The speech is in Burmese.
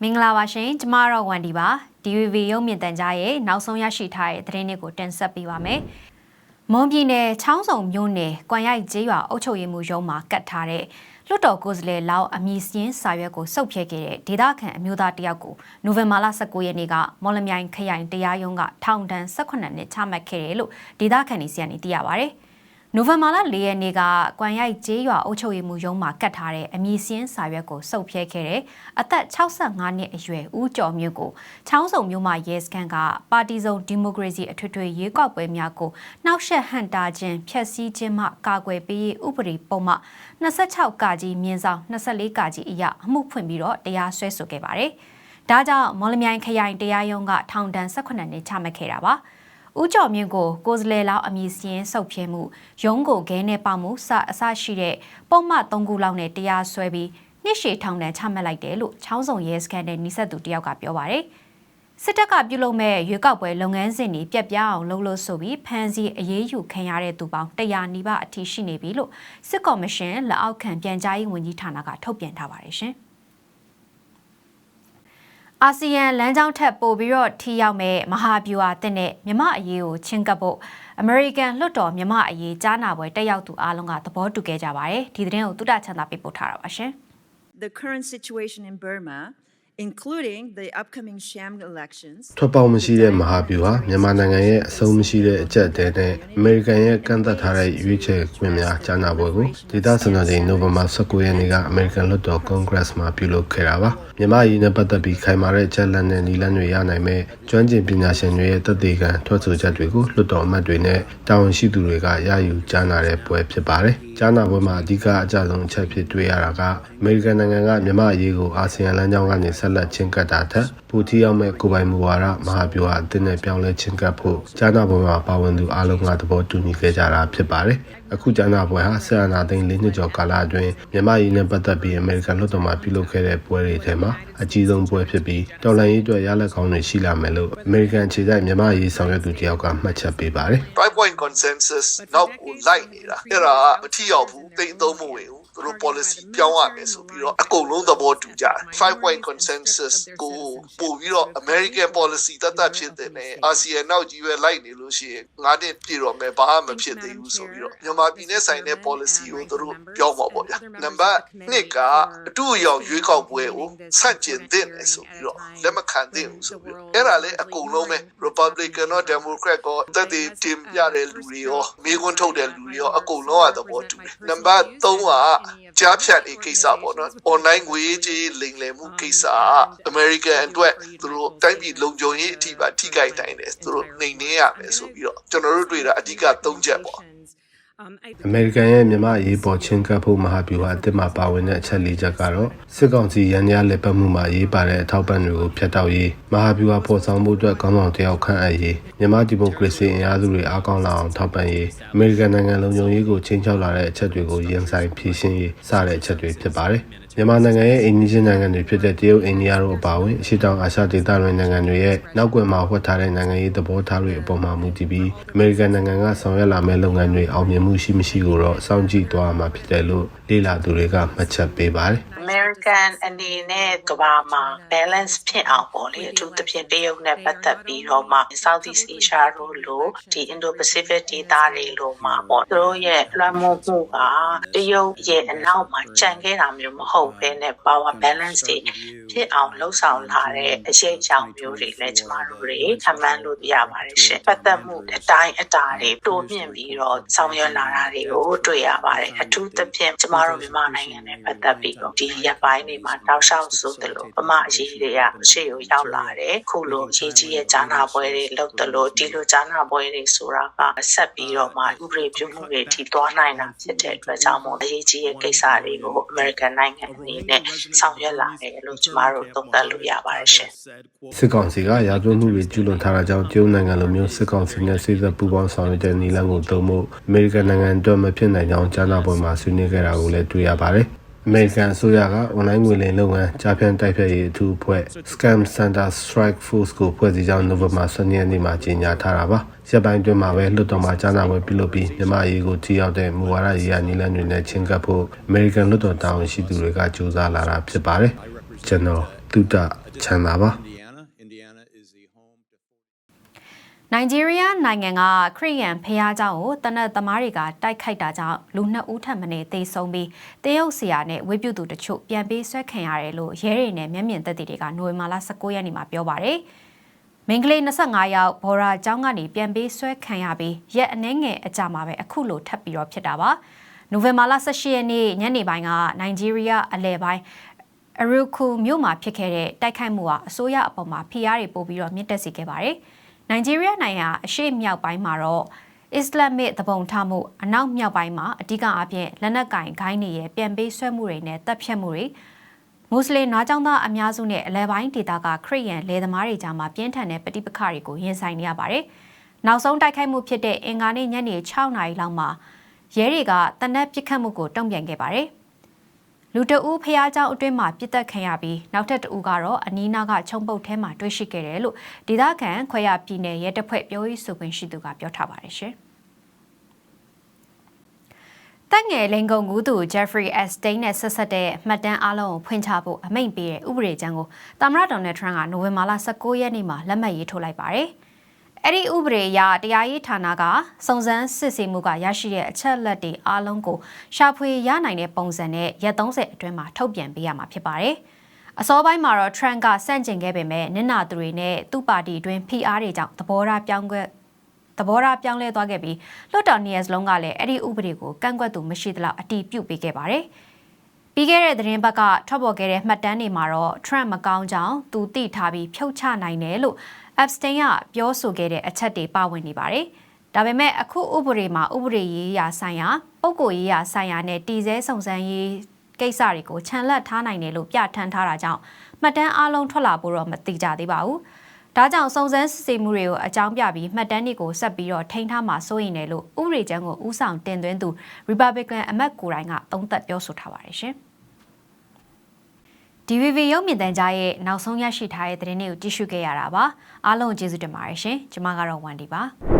မင်္ဂလာပါရှင်ကျမတော့ဝန်ဒီပါ DVB ရုပ်မြင်သံကြားရဲ့နောက်ဆုံးရရှိထားတဲ့သတင်းတွေကိုတင်ဆက်ပေးပါမယ်မွန်ပြည်နယ်ချောင်းစုံမြို့နယ်ကွမ်ရိုက်ကျေးရွာအုပ်ချုပ်ရေးမှူးရုံးမှာကတ်ထားတဲ့လွတ်တော်ကိုယ်စားလှယ်လောက်အမည်စင်းစာရွက်ကိုစုပ်ဖြဲခဲ့တဲ့ဒေသခံအမျိုးသားတယောက်ကိုနိုဝင်ဘာလ19ရက်နေ့ကမော်လမြိုင်ခရိုင်တရားရုံးကထောင်ဒဏ်18နှစ်ချမှတ်ခဲ့တယ်လို့ဒေသခံတွေစီကနေသိရပါဗျ။ နိုဝင်ဘာလ၄ရက်နေ့ကကွမ်ရိုက်ကျေးရွာအုပ်ချုပ်ရေးမှူးရုံးမှာကတ်ထားတဲ့အမည်စင်းစာရွက်ကိုစုပ်ဖြဲခဲ့တဲ့အသက်65နှစ်အရွယ်ဦးကျော်မြင့်ကိုချောင်းစုံမြို့မှာရဲစခန်းကပါတီစုံဒီမိုကရေစီအထွေထွေရွေးကောက်ပွဲများကိုနှောက်ယှက်ဟန့်တာခြင်းဖျက်ဆီးခြင်းမှကာကွယ်ပေးရေးဥပဒေပုံမှ26ကကြီးမြင်းဆောင်24ကကြီးအရအမှုဖွင့်ပြီးတော့တရားစွဲဆိုခဲ့ပါတယ်။ဒါကြောင့်မော်လမြိုင်ခရိုင်တရားရုံးကထောင်ဒဏ်18နှစ်ချမှတ်ခဲ့တာပါ။ ဦးကျော်မြင့်ကိုကိုယ်စားလှယ်လောက်အမည်စရင်းစုပ်ဖြဲမှုရုံးကိုခဲနဲ့ပေါမှုစအစရှိတဲ့ပုံမှန်၃ခုလောက်နဲ့တရားစွဲပြီးနှစ်ရှည်ထောင်ဒဏ်ချမှတ်လိုက်တယ်လို့ချောင်းစုံရဲစခန်းနဲ့နှိဆက်သူတယောက်ကပြောပါရယ်စစ်တပ်ကပြုလုပ်မဲ့ရွေးကောက်ပွဲလုပ်ငန်းစဉ်တွေပြက်ပြားအောင်လုပ်လို့ဆိုပြီးဖမ်းဆီးအရေးယူခံရတဲ့သူပေါင်း100နီးပါးအထိရှိနေပြီလို့စစ်ကော်မရှင်လက်အောက်ခံပြန်ကြားရေးဝန်ကြီးဌာနကထုတ်ပြန်ထားပါတယ်ရှင်။ အာဆီယံလမ်းကြောင်းထက်ပိုပြီးတော့ထိရောက်မဲ့မဟာဗျူဟာတင်တဲ့မြမအရေးကိုချင်းကပ်ဖို့အမေရိကန်လွှတ်တော်မြမအရေးကြားနာပွဲတက်ရောက်သူအားလုံးကသဘောတူခဲ့ကြပါတယ်ဒီသတင်းကိုတုဒ္ဒချန်သာပေးပို့ထားတာပါရှင် the current situation in Burma, including the upcoming sham elections, ထွက်ပေါက်မရှိတဲ့မဟာဗျူဟာမြန်မာနိုင်ငံရဲ့အဆုံးမရှိတဲ့အကြက်တဲနဲ့အမေရိကန်ရဲ့ကန့်သက်ထားတဲ့ရွေးချယ်ခွင့်များကြားနာပွဲကိုဒေသစံတော်ချိန်နိုဝင်ဘာ19ရက်နေ့ကအမေရိကန်လွှတ်တော်ကွန်ဂရက်မှာပြုလုပ်ခဲ့တာပါမြန်မာရည်နဲ့ပတ်သက်ပြီးခိုင်မာတဲ့ချက်လက်နဲ့နီလန်းတွေရနိုင်မဲ့ကျွမ်းကျင်ပညာရှင်တွေရဲ့တသက်ခံထွက်ဆိုချက်တွေကိုလွှတ်တော်အမတ်တွေနဲ့တာဝန်ရှိသူတွေကရယူကြားနာတဲ့ပွဲဖြစ်ပါတယ် ကြားနာပွဲမှာအဓိကအကြဆုံးအချက်ဖြစ်တွေ့ရတာကအမေရိကန်နိုင်ငံကမြန်မာအရေးကိုအာဆီယံလမ်းကြောင်းကနေဆက်လက်ချင်းကပ်တာထက် ပူတီရောက်မဲ့ကိုပိုင်မူဝါဒမဟာဗျူဟာအသစ်နဲ့ပြောင်းလဲချင်းကပ်ဖို့ကြားနာပွဲမှာပါဝင်သူအားလုံးကသဘောတူညီခဲ့ကြတာဖြစ်ပါတယ်အခုကြားနာပွဲဟာဆက်အာဏာသိမ်း၄နှစ်ကျော်ကာလအတွင်းမြန်မာရည်နဲ့ပတ်သက်ပြီးအမေရိကန်လွှတ်တော်မှာပြုလုပ်ခဲ့တဲ့ပွဲတွေထဲမှာအကြီးဆုံးပွဲဖြစ်ပြီးတော်လှန်ရေးအတွက်ရလက်ကောင်းတွေရှိလာမယ်လို့အမေရိကန်ခြေဆိုင်မြန်မာရေးဆောင်ရွက်သူတယောက်ကမှတ်ချက်ပေးပါတယ်5 point consensus နောက်ကိုလိုက်နေတာအဲ့ဒါကမထီရောက်ဘူးတိတ်သုံးမဝင်ဘူး သူတို့ policy ပြောင်းရမယ်ဆိုပြီးတော့အကုန်လုံးသဘောတူကြတယ်5 point consensus ကိုပို့ပြီးတော့ American policy တတ်တတ်ဖြစ်တဲ့နဲ့အာဆီယံနောက်ကြီးပဲလိုက်နေလို့ရှိရင်ငါးနှစ်ပြည့်တော့မယ်ဘာမှမဖြစ်သေးဘူးဆိုပြီးတော့မြန်မာပြည်နဲ့ဆိုင်တဲ့ policy ကိုသူတို့ပြောင်းပါပေါ့ဗျာနံပါတ်1ကအတူအယောင်ရွေးကောက်ပွဲကိုစန့်ကျင်တဲ့နဲ့ဆိုပြီးတော့လက်မခံသင့်ဘူးဆိုပြီးတော့အဲ့ဒါလည်းအကုန်လုံးပဲ Republican ရော Democrat ရောတက်တည်တင်ပြတဲ့လူတွေရောမိခွန်းထုတ်တဲ့လူတွေရောအကုန်လုံးကသဘောတူတယ်နံပါတ်3ကကြားဖြတ်ရေးကိစ္စပေါ့နော် online ငွေကြေးလိမ်လည်မှုကိစ္စ American အတွက်သူတို့တိုင်းပြည်လုံခြုံရေးအထိပါထိခိုက်နိုင်တယ်သူတို့နှိမ်နှင်းရမယ်ဆိုပြီးတော့ကျွန်တော်တို့တွေ့တာအဓိက3ချက်ပေါ့ အမေရိကန်ရဲ့မြန်မာအရေးပေါ်ချင်းကပ်ဖို့မဟာဗျူဟာအသစ်မှာပါဝင်တဲ့အချက်၄ချက်ကတော့စစ်ကောင်စီရန်ရားလက်ပတ်မှုမှာရေးပါတဲ့အထောက်ပံ့တွေကိုဖျက်တောက်ရေးမဟာဗျူဟာပေါ်ဆောင်မှုအတွက်ကောင်းဆောင်တယောက်ခန့်အပ်ရေးမြန်မာဒီမိုကရေစီအင်အားစုတွေအားကောင်းလာအောင်ထောက်ပံ့ရေးအမေရိကန်နိုင်ငံလုံခြုံရေးကိုချင်းချောက်လာတဲ့အချက်တွေကိုရင်ဆိုင်ဖြေရှင်းရေးစတဲ့အချက်တွေဖြစ်ပါတယ် မြန်မာနိုင်ငံရဲ့အိမ်နီးချင်းနိုင်ငံတွေဖြစ်တဲ့တရုတ်အိန္ဒိယတို့အပါအဝင်အရှေ့တောင်အာရှဒေသတွင်းနိုင်ငံတွေရဲ့နောက်ကွယ်မှာဝှက်ထားတဲ့နိုင်ငံရေးသဘောထားတွေအပေါ်မှာမူတည်ပြီးအမေရိကန်နိုင်ငံကဆောင်ရွက်လာမယ့်လုပ်ငန်းတွေအောင်မြင်မှုရှိမရှိကိုတော့စောင့်ကြည့်သွားမှာဖြစ်တယ်လို့လေ့လာသူတွေကမှတ်ချက်ပေးပါတယ် American အနေနဲ့ကမ္ဘာမှာ balance ဖြစ်အောင်ပေါ့လေအထူးသဖြင့်တရုတ်နဲ့ပတ်သက်ပြီးတော့မှ Southeast Asia တို့လိုဒီ Indo-Pacific ဒေသတွေလိုမှာပေါ့သူတို့ရဲ့လွှမ်းမိုးမှုကတရုတ်ရဲ့အနောက်မှာကြံခဲ့တာမျိုးမဟုတ်ဘဲနဲ့ power balance တွေဖြစ်အောင်လှုပ်ဆောင်လာတဲ့အရေးအကြောင်းမျိုးတွေလည်းကျမတို့တွေခံမှန်းလို့ရပါတယ်ရှင်ပတ်သက်မှုအတိုင်းအတာတွေတိုးမြင့်ပြီးတော့ဆောင်ရွက်လာတာတွေကိုတွေ့ရပါတယ်အထူးသဖြင့်ကျမတို့မြန်မာနိုင်ငံနဲ့ပတ်သက်ပြီးတော့ဒီရက်ပိုင်းတွေမှာတောက်လျှောက်ဆိုသလိုဗမာအရေးတွေကရှေ့ကိုရောက်လာတယ်ခုလိုအရေးကြီးရဲ့ဂျာနာပွဲတွေလုပ်သလိုဒီလိုဂျာနာပွဲတွေဆိုတာကဆက်ပြီးတော့မှဥပဒေပြုမှုတွေထိသွားနိုင်တာဖြစ်တဲ့အတွက်ကြောင့်မို့အရေးကြီးရဲ့ကိစ္စတွေကို American နိုင်ငံအနေနဲ့ဆောင်ရွက်လာတယ်လို့ကျမတို့သုံးသပ်လို့ရပါတယ်ရှင်စစ်ကောင်စီကရာဇဝတ်မှုတွေကျူးလွန်ထားတာကြောင့်တရုတ်နိုင်ငံလိုမျိုးစစ်ကောင်စီနဲ့စိစပ်ပူးပေါင်းဆောင်ရွက်တဲ့နည်းလမ်းကိုသုံးဖို့အမေရိကန်နိုင်ငံအတွက်မဖြစ်နိုင်ကြောင်းကြားနာပွဲမှာဆွေးနွေးခဲ့တာကိုလည်းတွေ့ရပါတယ်။အမေရိကန်အစိုးရကအွန်လိုင်းငွေလိမ်လုပ်ငန်းကြားဖြန့်တိုက်ဖျက်ရေးအထူးအဖွဲ့ Scam Center Strike Force ကိုဖွဲ့စည်းကြောင်းနိုဝင်ဘာ12ရက်နေ့မှာကြေညာထားတာပါ။ ရက်ပိုင်းတွင်မှာပဲလွှတ်တော်မှာကြားနာပွဲပြုလုပ်ပြီးမြန်မာအရေးကိုထိရောက်တဲ့မူဝါဒရေးရာနည်းလမ်းတွေနဲ့ချင်းကပ်ဖို့အမေရိကန်လွှတ်တော်တာဝန်ရှိသူတွေကကြိုးစားလာတာဖြစ်ပါတယ်ကျွန်တော်တုတချမ်းသာပါ Indiana. Indiana is the home to နိုင်ဂျီးရီးယားနိုင်ငံကခရီးယန်ဖျားเจ้าကိုတနက်သမားတွေကတိုက်ခိုက်တာကြောင့်လူနှစ်ဦးထပ်မံသေဆုံးပြီးတရုတ်ဆရာနဲ့ဝိပုသူတချို့ပြန်ပေးဆွဲခံရတယ်လို့ရဲတွေနဲ့မျက်မြင်သက်သေတွေကနိုဝင်ဘာလ19ရက်နေ့မှာပြောပါတယ်။ မင်္ဂလိ25ယောက်ဘော်ရာကျောင်းကနေပြန်ပေးဆွဲခံရပြီးရက်အနှဲငယ်အကြာမှာပဲအခုလိုထပ်ပြီးတော့ဖြစ်တာပါ။နိုဝင်ဘာလ18ရက်နေ့ညနေပိုင်းကနိုင်ဂျီးရီးယားအလဲပိုင်းအရူခုမြို့မှာဖြစ်ခဲ့တဲ့တိုက်ခိုက်မှုဟာအစိုးရအပေါ်မှာဖိအားတွေပို့ပြီးတော့မြင့်တက်စေခဲ့ပါတယ်။နိုင်ဂျီးရီးယားနိုင်ငံအရှေ့မြောက်ပိုင်းမှာတော့အစ္စလာမစ်သဘုံထမှုအနောက်မြောက်ပိုင်းမှာအဓိကအပြင်လက်နက်ကင်ဂိုင်းတွေရဲ့ပြန်ပေးဆွဲမှုတွေနဲ့တပ်ဖြတ်မှုတွေ မွတ်စလင်နွားကျောင်းသားအများစုနဲ့အလဲပိုင်းဒေသကခရစ်ယာန်လယ်သမားတွေကြားမှာပြင်းထန်တဲ့ပဋိပက္ခတွေကိုရင်ဆိုင်နေရပါတယ်။နောက်ဆုံးတိုက်ခိုက်မှုဖြစ်တဲ့အင်္ဂါနေ့ညနေ6နာရီလောက်မှာရဲတွေကတနက်ပစ်ခတ်မှုကိုတုံ့ပြန်ခဲ့ပါတယ်။လူတအူးဖះเจ้าအတွင်းမှာပြစ်တက်ခံရပြီးနောက်ထပ်တအူးကတော့အနီးနားကခြုံပုတ်ထဲမှာတွေ့ရှိခဲ့တယ်လို့ဒေသခံခွဲရပြည်နယ်ရဲတပ်ဖွဲ့ပြောရေးဆိုခွင့်ရှိသူကပြောထားပါတယ်ရှင်။ တက်ငယ်လင်ကုံကူးသူ Jeffrey Epstein နဲ့ဆက်ဆက်တဲ့မှတ်တမ်းအလုံးကိုဖွင့်ချဖို့အမိန့်ပေးတဲ့ဥပဒေကြမ်းကိုသမ္မတဒေါ်နယ်ထရန့်ကနိုဝင်ဘာလ19ရက်နေ့မှာလက်မှတ်ရေးထိုးလိုက်ပါတယ်။အဲ့ဒီဥပဒေအရတရားရေးဌာနကစုံစမ်းစစ်ဆေးမှုကရရှိတဲ့အချက်လက်တွေအားလုံးကိုရှာဖွေရနိုင်တဲ့ပုံစံနဲ့ရက်30အတွင်းမှာထုတ်ပြန်ပေးရမှာဖြစ်ပါတယ်။အစောပိုင်းမှာတော့ Trump ကစန့်ကျင်ခဲ့ပေမဲ့နင်နာသူတွေနဲ့သူ့ပါတီအတွင်း PR တွေကြောင့်သဘောထားပြောင်းခဲ့ သဘောထားပြောင်းလဲသွားခဲ့ပြီးလွှတ်တော်နေရာစလုံးကလည်းအဲ့ဒီဥပဒေကိုကန့်ကွက်သူမရှိသလောက်အတီးပြုတ်ပေးခဲ့ပါတယ်။ပြီးခဲ့တဲ့သတင်းပတ်ကထွက်ပေါ်ခဲ့တဲ့မှတ်တမ်းတွေမှာတော့ Trump မကောင်းကြောင်းသူသိထားပြီးဖြုတ်ချနိုင်တယ်လို့ Epstein ကပြောဆိုခဲ့တဲ့အချက်တွေပါဝင်နေပါတယ်။ဒါပေမဲ့အခုဥပဒေမှာဥပဒေရေးရာဆိုင်ရာပုံကိုရေးရာဆိုင်ရာနဲ့တည်ဆဲစုံစမ်းရေးကိစ္စတွေကိုခြံလက်ထားနိုင်တယ်လို့ပြဋ္ဌာန်းထားတာကြောင့်မှတ်တမ်းအလုံးထွက်လာဖို့တော့မသိကြသေးပါဘူး။ ဒါကြောင့်စုံစမ်းစစ်ဆေးမှုတွေကိုအကြောင်းပြပြီးမှတ်တမ်းတွေကိုဆက်ပြီးတော့ထိန်းထားမှာစိုးရင်လည်းလို့ဥပဒေကျမ်းကိုဥဆောင်တင်သွင်းသူ Republican အမတ်ကိုယ်တိုင်ကသုံးသပ်ပြောဆိုထားပါတယ်ရှင်။ DVB ရုပ်မြင်သံကြားရဲ့နောက်ဆုံးရရှိထားတဲ့သတင်းတွေကိုကြည့်ရှုခဲ့ရတာပါအားလုံးကျေးဇူးတင်ပါတယ်ရှင်ကျွန်မကတော့ဝန်ဒီပါ